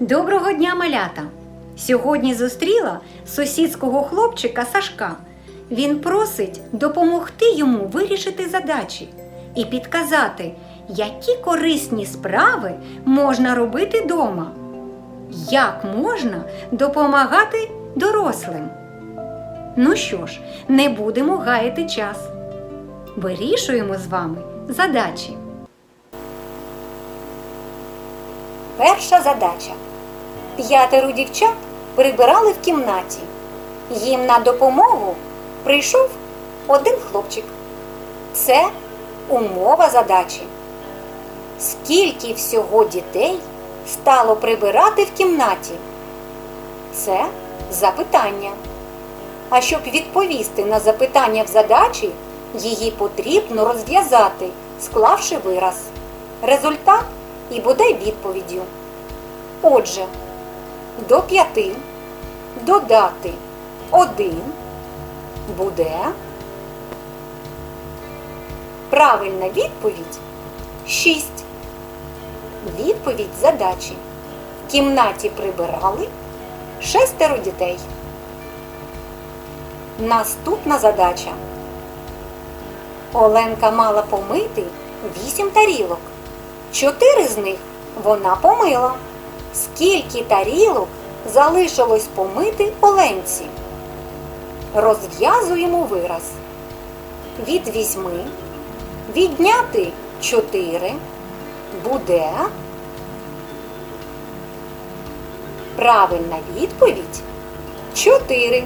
Доброго дня, малята! Сьогодні зустріла сусідського хлопчика Сашка. Він просить допомогти йому вирішити задачі і підказати, які корисні справи можна робити вдома. Як можна допомагати дорослим? Ну що ж, не будемо гаяти час. Вирішуємо з вами задачі. Перша задача. П'ятеро дівчат прибирали в кімнаті. Їм на допомогу прийшов один хлопчик. Це умова задачі. Скільки всього дітей стало прибирати в кімнаті? Це запитання. А щоб відповісти на запитання в задачі, її потрібно розв'язати, склавши вираз. Результат і буде відповіддю. Отже, до п'яти додати один буде. Правильна відповідь 6. Відповідь задачі. В кімнаті прибирали шестеро дітей. Наступна задача. Оленка мала помити вісім тарілок. Чотири з них вона помила. Скільки тарілок залишилось помити Оленці? Розв'язуємо вираз. Від візьми, відняти 4 буде. Правильна відповідь 4.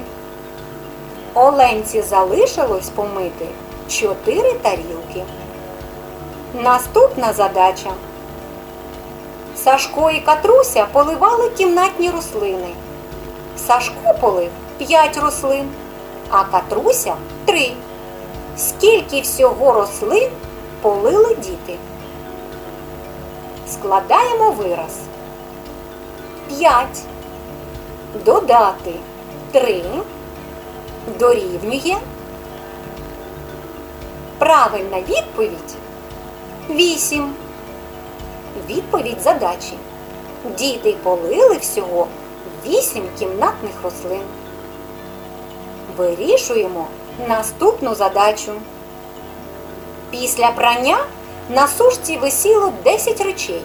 Оленці залишилось помити 4 тарілки. Наступна задача. Сашко і Катруся поливали кімнатні рослини. Сашко полив 5 рослин, а Катруся 3. Скільки всього рослин полили діти? Складаємо вираз. 5. Додати 3 дорівнює. Правильна відповідь 8. Відповідь задачі. Діти полили всього 8 кімнатних рослин. Вирішуємо наступну задачу. Після прання на сушці висіло 10 речей.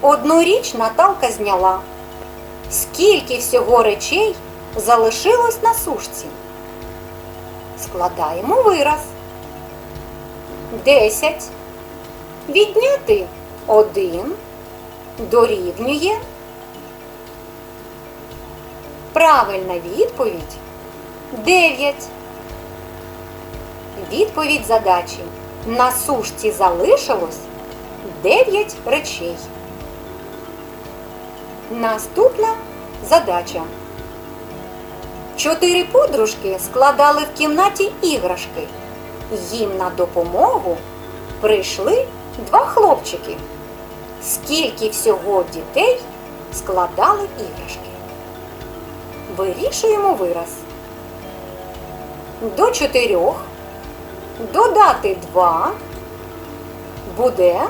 Одну річ Наталка зняла. Скільки всього речей залишилось на сушці? Складаємо вираз. 10. Відняти 1 дорівнює. Правильна відповідь 9. Відповідь задачі. На сушці залишилось 9 речей. Наступна задача. Чотири подружки складали в кімнаті іграшки. Їм на допомогу прийшли два хлопчики. Скільки всього дітей складали іграшки? Вирішуємо вираз. До чотирьох додати два буде.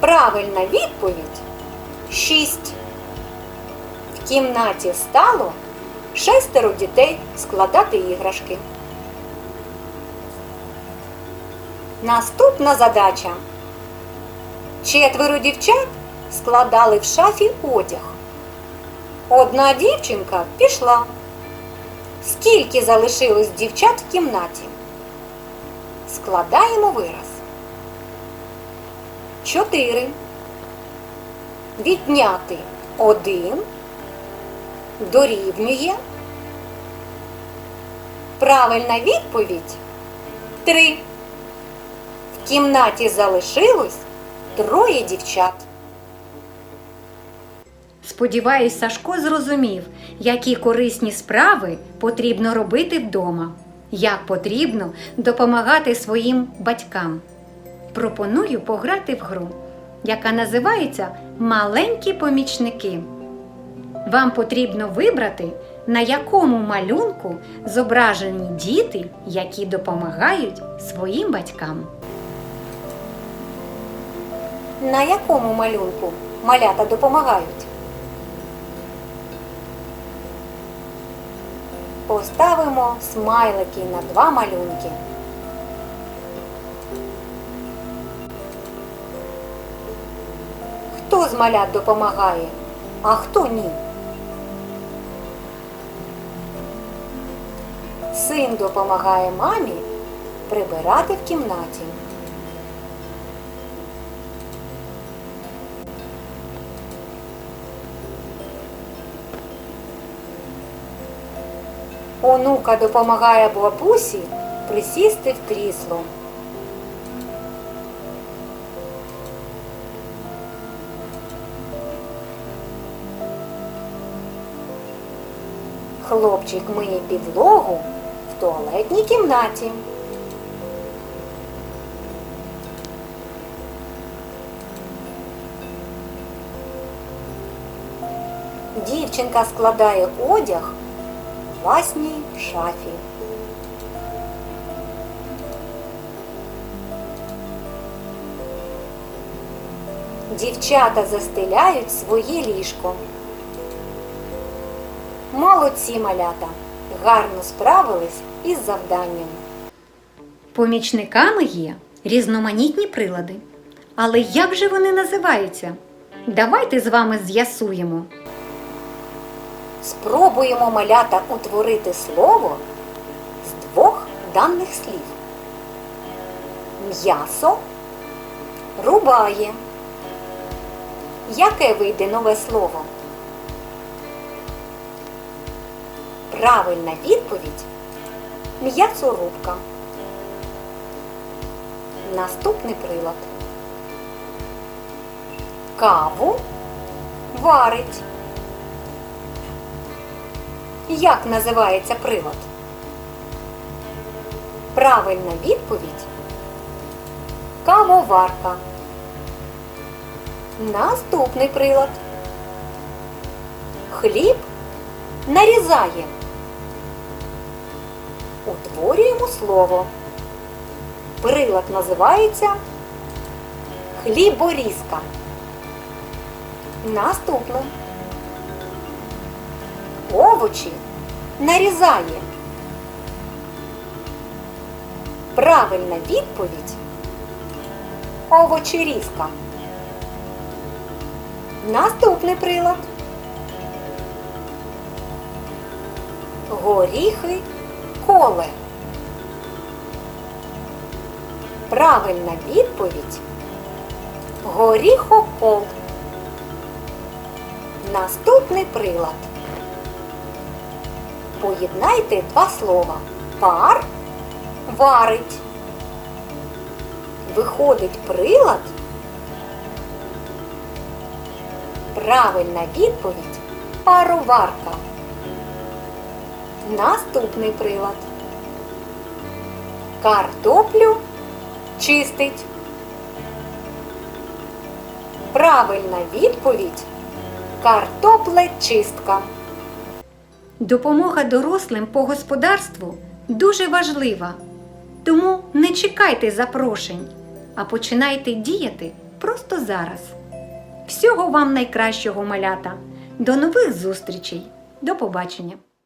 Правильна відповідь 6. В кімнаті стало шестеро дітей складати іграшки. Наступна задача. Четверо дівчат складали в шафі одяг. Одна дівчинка пішла. Скільки залишилось дівчат в кімнаті? Складаємо вираз. 4. Відняти 1 дорівнює. Правильна відповідь 3. Кімнаті залишилось троє дівчат. Сподіваюсь, Сашко зрозумів, які корисні справи потрібно робити вдома, як потрібно допомагати своїм батькам. Пропоную пограти в гру, яка називається Маленькі помічники. Вам потрібно вибрати, на якому малюнку зображені діти, які допомагають своїм батькам. На якому малюнку малята допомагають? Поставимо смайлики на два малюнки. Хто з малят допомагає, а хто ні? Син допомагає мамі прибирати в кімнаті. Онука допомагає бабусі присісти в крісло. Хлопчик миє підлогу в туалетній кімнаті. Дівчинка складає одяг власній шафі. Дівчата застеляють своє ліжко. Молодці малята! Гарно справились із завданням. Помічниками є різноманітні прилади. Але як же вони називаються? Давайте з вами з'ясуємо. Спробуємо малята утворити слово з двох даних слів. М'ясо рубає. Яке вийде нове слово? Правильна відповідь м'ясорубка. Наступний прилад. Каву варить. Як називається прилад? Правильна відповідь кавоварка. Наступний прилад. Хліб нарізає. Утворюємо слово. Прилад називається хліборізка. Наступне. Овочі нарізає. Правильна відповідь овочерізка. Наступний прилад. Горіхи коле. Правильна відповідь горіхокол. Наступний прилад. Поєднайте два слова. Пар варить. Виходить прилад. Правильна відповідь пароварка. Наступний прилад. Картоплю чистить. Правильна відповідь картоплечистка. Допомога дорослим по господарству дуже важлива. Тому не чекайте запрошень, а починайте діяти просто зараз. Всього вам найкращого малята. До нових зустрічей. До побачення!